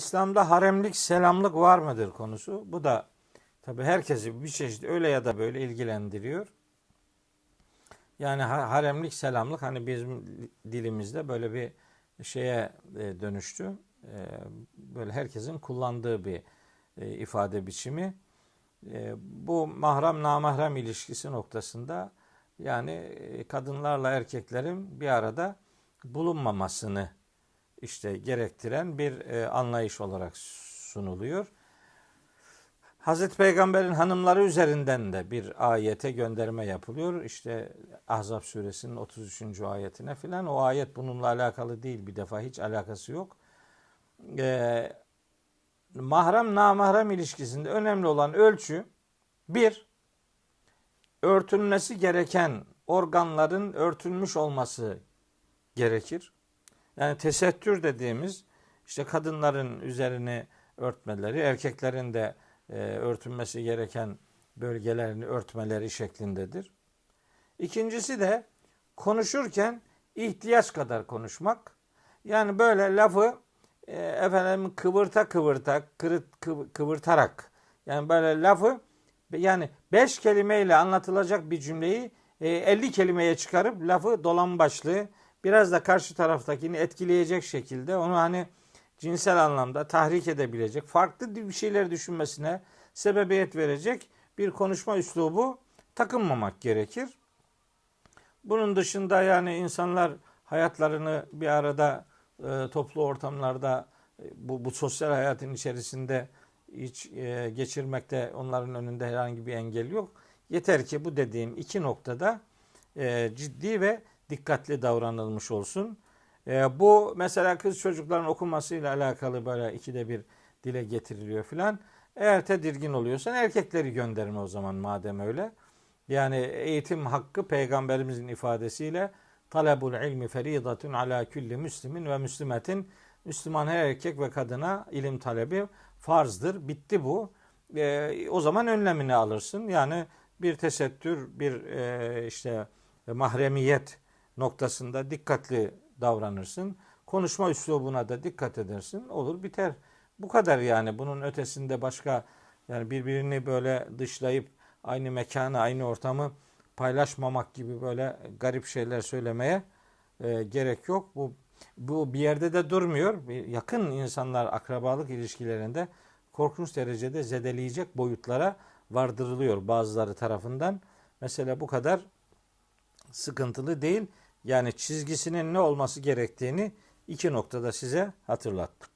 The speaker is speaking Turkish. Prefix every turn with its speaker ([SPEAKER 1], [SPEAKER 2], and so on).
[SPEAKER 1] İslam'da haremlik, selamlık var mıdır konusu. Bu da tabi herkesi bir çeşit öyle ya da böyle ilgilendiriyor. Yani ha- haremlik, selamlık hani bizim dilimizde böyle bir şeye e, dönüştü. E, Böyle herkesin kullandığı bir e, ifade biçimi. Bu mahrem namahrem ilişkisi noktasında yani kadınlarla erkeklerin bir arada bulunmamasını işte gerektiren bir e, anlayış olarak sunuluyor. Hazreti Peygamber'in hanımları üzerinden de bir ayete gönderme yapılıyor. İşte Ahzab suresinin 33. ayetine filan. O ayet bununla alakalı değil bir defa hiç alakası yok. Ee, mahrem namahrem ilişkisinde önemli olan ölçü bir örtülmesi gereken organların örtülmüş olması gerekir. Yani tesettür dediğimiz işte kadınların üzerini örtmeleri, erkeklerin de e, örtünmesi gereken bölgelerini örtmeleri şeklindedir. İkincisi de konuşurken ihtiyaç kadar konuşmak. Yani böyle lafı e, efendim kıvırta kıvırta, kırıt, kıv- kıvırtarak yani böyle lafı yani beş kelimeyle anlatılacak bir cümleyi e, 50 kelimeye çıkarıp lafı dolan başlığı biraz da karşı taraftakini etkileyecek şekilde onu hani cinsel anlamda tahrik edebilecek, farklı bir şeyler düşünmesine sebebiyet verecek bir konuşma üslubu takınmamak gerekir. Bunun dışında yani insanlar hayatlarını bir arada e, toplu ortamlarda e, bu, bu sosyal hayatın içerisinde hiç e, geçirmekte onların önünde herhangi bir engel yok. Yeter ki bu dediğim iki noktada e, ciddi ve dikkatli davranılmış olsun. E, bu mesela kız çocukların okumasıyla alakalı böyle ikide bir dile getiriliyor filan. Eğer tedirgin oluyorsan erkekleri gönderme o zaman madem öyle. Yani eğitim hakkı peygamberimizin ifadesiyle talebul ilmi feridatun ala kulli müslimin ve müslimetin Müslüman her erkek ve kadına ilim talebi farzdır. Bitti bu. E, o zaman önlemini alırsın. Yani bir tesettür, bir e, işte mahremiyet noktasında dikkatli davranırsın. Konuşma üslubuna da dikkat edersin. Olur biter. Bu kadar yani. Bunun ötesinde başka yani birbirini böyle dışlayıp aynı mekanı, aynı ortamı paylaşmamak gibi böyle garip şeyler söylemeye e, gerek yok. Bu bu bir yerde de durmuyor. Yakın insanlar akrabalık ilişkilerinde korkunç derecede zedeleyecek boyutlara vardırılıyor bazıları tarafından. Mesela bu kadar sıkıntılı değil. Yani çizgisinin ne olması gerektiğini iki noktada size hatırlattım.